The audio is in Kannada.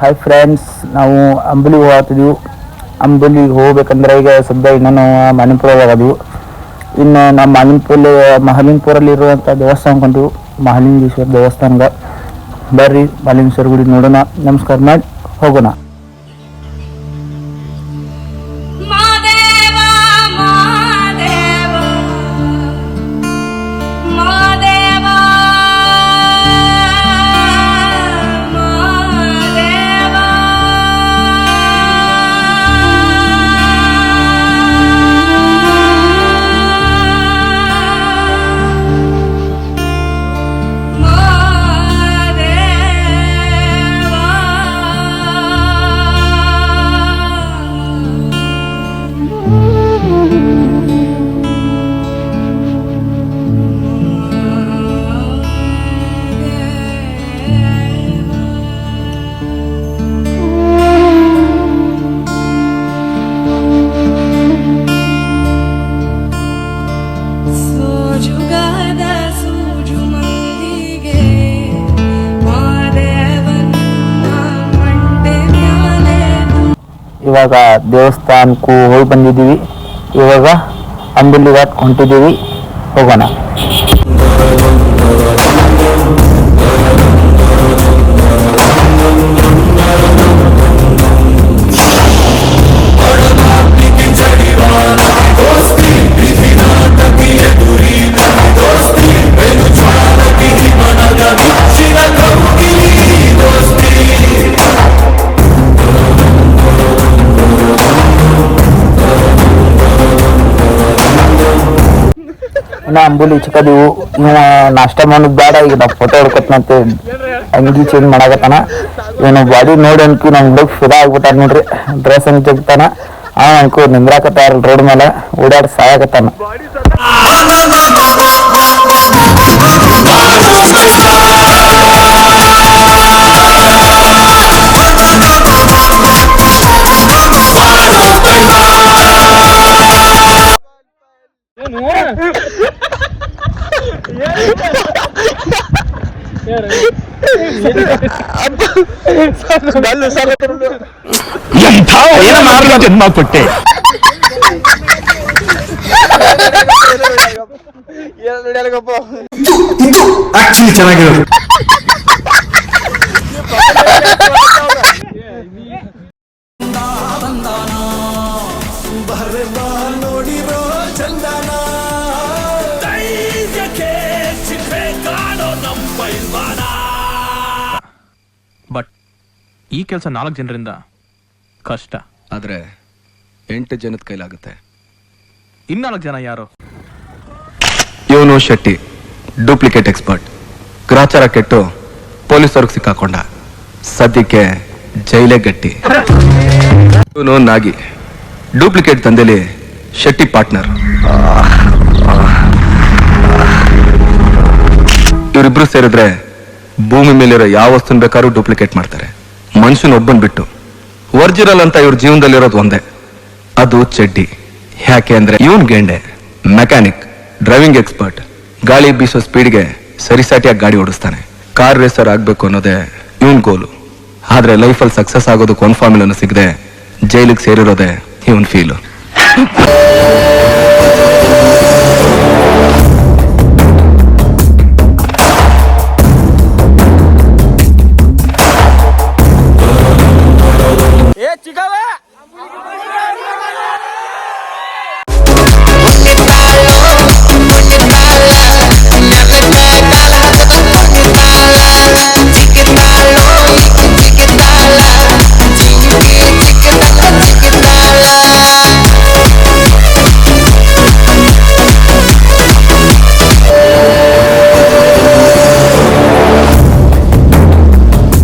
ಹಾಯ್ ಫ್ರೆಂಡ್ಸ್ ನಾವು ಅಂಬಲಿಗೆ ಹೋಗ್ತಿದ್ವಿ ಅಂಬಲಿಗೆ ಹೋಗ್ಬೇಕಂದ್ರೆ ಈಗ ಸದ್ಯ ಇನ್ನೂ ನಾವು ಮಾಲಿಂಪುರದಾಗ ಅದೀವಿ ಇನ್ನು ನಮ್ಮ ಮಾಲಿಂಪುರ ಮಹಾಲಿಂಪುರಲ್ಲಿ ಇರುವಂಥ ದೇವಸ್ಥಾನಕ್ಕೆ ಹೊಂಟಿವಿ ಮಹಾಲಿಂಗೇಶ್ವರ ದೇವಸ್ಥಾನದ ಬರ್ರಿ ಮಹಾಲಿಂಗೇಶ್ವರ ಗುಡಿ ನೋಡೋಣ. ನಮಸ್ಕಾರ ಮಾಡಿ ಹೋಗೋಣ. ಇವಾಗ ದೇವಸ್ಥಾನಕ್ಕೂ ಹೋಗಿ ಬಂದಿದ್ದೀವಿ. ಇವಾಗ ಅಂಬಿಲಿ ಘಾಟ್ ಹೊಂಟಿದ್ದೀವಿ. ಹೋಗೋಣ. ಅಂಬುಲಿ ಚಿಕ್ಕದಿವು ಇವ ನಾಷ್ಟ ಮಾಡೋದು ಬೇಡ ಈಗ ನಾವು ಫೋಟೋ ಹೊಡ್ಕೊತನಂತೆ ಅಂಗಿ ಚೇಂಜ್ ಮಾಡಾಕತ್ತಾನ ಇವನು ಬಾಡಿ ನೋಡಿ ಅನ್ಕಿ ನಮ್ ಹುಡುಗ ಫಿದಾ ಆಗ್ಬಿಟ್ಟಾರ ನೋಡ್ರಿ ಡ್ರೆಸ್ ಅಂತ ತೆಗ್ತಾನ ಅವ ಅನ್ಕೋ ನಿಂದ್ರಾಕತ್ತಾರ ರೋಡ್ ಮೇಲೆ ಓಡಾಡಿ ಸಾಯಾಕತ್ತಾನ ಎಂಥ ಒಳ್ಳೆ ಮಾರ್ಗ ಜನ್ಮ ಕೊಟ್ಟೆ ಆಕ್ಚುಲಿ ಚೆನ್ನಾಗಿರೋದು ಬಟ್ ಈ ಕೆಲಸ ನಾಲ್ಕು ಜನರಿಂದ ಕಷ್ಟ. ಆದ್ರೆ ಎಂಟು ಜನದ ಕೈಲಾಗುತ್ತೆ. ಇನ್ನಾಲ್ಕು ಜನ ಯಾರು? ಯೋನು ಶೆಟ್ಟಿ ಡೂಪ್ಲಿಕೇಟ್ ಎಕ್ಸ್ಪರ್ಟ್. ಗ್ರಾಚಾರ ಕೆಟ್ಟು ಪೊಲೀಸವ್ರಿಗೆ ಸಿಕ್ಕಾಕೊಂಡ. ಸದ್ಯಕ್ಕೆ ಜೈಲೇ ಗಟ್ಟಿ. ಇವನು ನಾಗಿ ಡೂಪ್ಲಿಕೇಟ್ ದಂಧೆಲಿ ಶೆಟ್ಟಿ ಪಾರ್ಟ್ನರ್ ಇವರಿಬ್ರು ಸೇರಿದ್ರೆ ಭೂಮಿ ಮೇಲಿರೋ ಯಾವ ವಸ್ತುನ ಬೇಕಾದ್ರೂ ಡೂಪ್ಲಿಕೇಟ್ ಮಾಡ್ತಾರೆ. ಮನುಷ್ಯನ ಒಬ್ಬನ್ ಬಿಟ್ಟು. ಒರಿಜಿನಲ್ ಅಂತ ಇವ್ರ ಜೀವನದಲ್ಲಿರೋದು ಒಂದೇ. ಅದು ಚಡ್ಡಿ. ಯಾಕೆ ಅಂದ್ರೆ ಇವನ್ ಗೆಂಡೆ ಮೆಕ್ಯಾನಿಕ್ ಡ್ರೈವಿಂಗ್ ಎಕ್ಸ್ಪರ್ಟ್ ಗಾಳಿ ಬೀಸೋ ಸ್ಪೀಡ್ಗೆ ಸರಿಸಾಟಿಯಾಗಿ ಗಾಡಿ ಓಡಿಸ್ತಾನೆ. ಕಾರ್ ರೇಸರ್ ಆಗ್ಬೇಕು ಅನ್ನೋದೇ ಇವನ್ ಗೋಲು ಆದ್ರೆ ಲೈಫಲ್ಲಿ ಸಕ್ಸಸ್ ಆಗೋದಕ್ಕೆ ಒಂದು ಫಾರ್ಮುಲನ್ನು ಸಿಗದೆ ಜೈಲಿಗೆ ಸೇರಿರೋದೇ ಇವನ್ ಫೀಲು